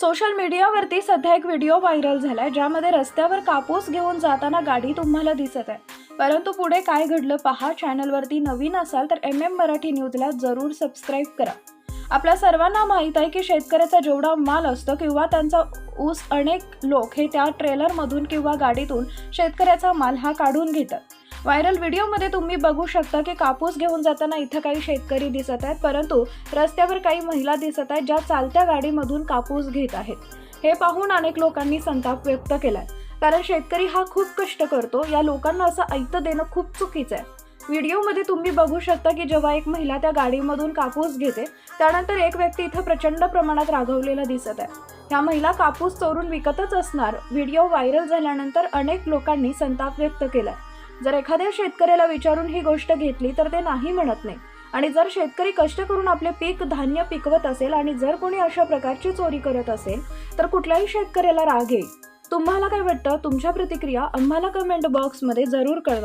Social मीडियावरती सध्या एक व्हिडिओ व्हायरल झालाय ज्यामध्ये रस्त्यावर कापूस घेऊन जाताना गाडी तुम्हाला दिसत आहे. परंतु पुढे काय घडलं पहा चॅनलवरती नवीन असाल तर एम एम मराठी न्यूजला जरूर सबस्क्राईब करा. आपल्या सर्वांना माहीत आहे की शेतकऱ्याचा जेवढा माल असतो किंवा त्यांचा ऊस अनेक लोक हे त्या ट्रेलरमधून किंवा गाडीतून शेतकऱ्याचा माल हा काढून घेतात. व्हायरल व्हिडिओमध्ये तुम्ही बघू शकता की कापूस घेऊन जाताना इथं काही शेतकरी दिसत आहेत परंतु रस्त्यावर काही महिला दिसत आहेत ज्या चालत्या गाडीमधून कापूस घेत आहेत. हे पाहून अनेक लोकांनी संताप व्यक्त केलाय. कारण शेतकरी हा खूप कष्ट करतो या लोकांना असं ऐकतं देणं खूप चुकीचं आहे. व्हिडिओमध्ये तुम्ही बघू शकता की जेव्हा एक महिला त्या गाडीमधून कापूस घेते त्यानंतर एक व्यक्ती इथं प्रचंड प्रमाणात रागवलेला दिसत आहे. ह्या महिला कापूस चोरून विकतच असणार. व्हिडिओ व्हायरल झाल्यानंतर अनेक लोकांनी संताप व्यक्त केलाय. जर एखाद्या शेतकऱ्याला विचारून ही गोष्ट घेतली तर ते नाही म्हणत नाही. आणि जर शेतकरी कष्ट करून आपले पीक धान्य पिकवत असेल आणि जर कोणी अशा प्रकारची चोरी करत असेल तर कुठल्याही शेतकऱ्याला राग येईल. तुम्हाला काय वाटतं? तुमच्या प्रतिक्रिया आम्हाला कमेंट बॉक्समध्ये जरूर कळवा.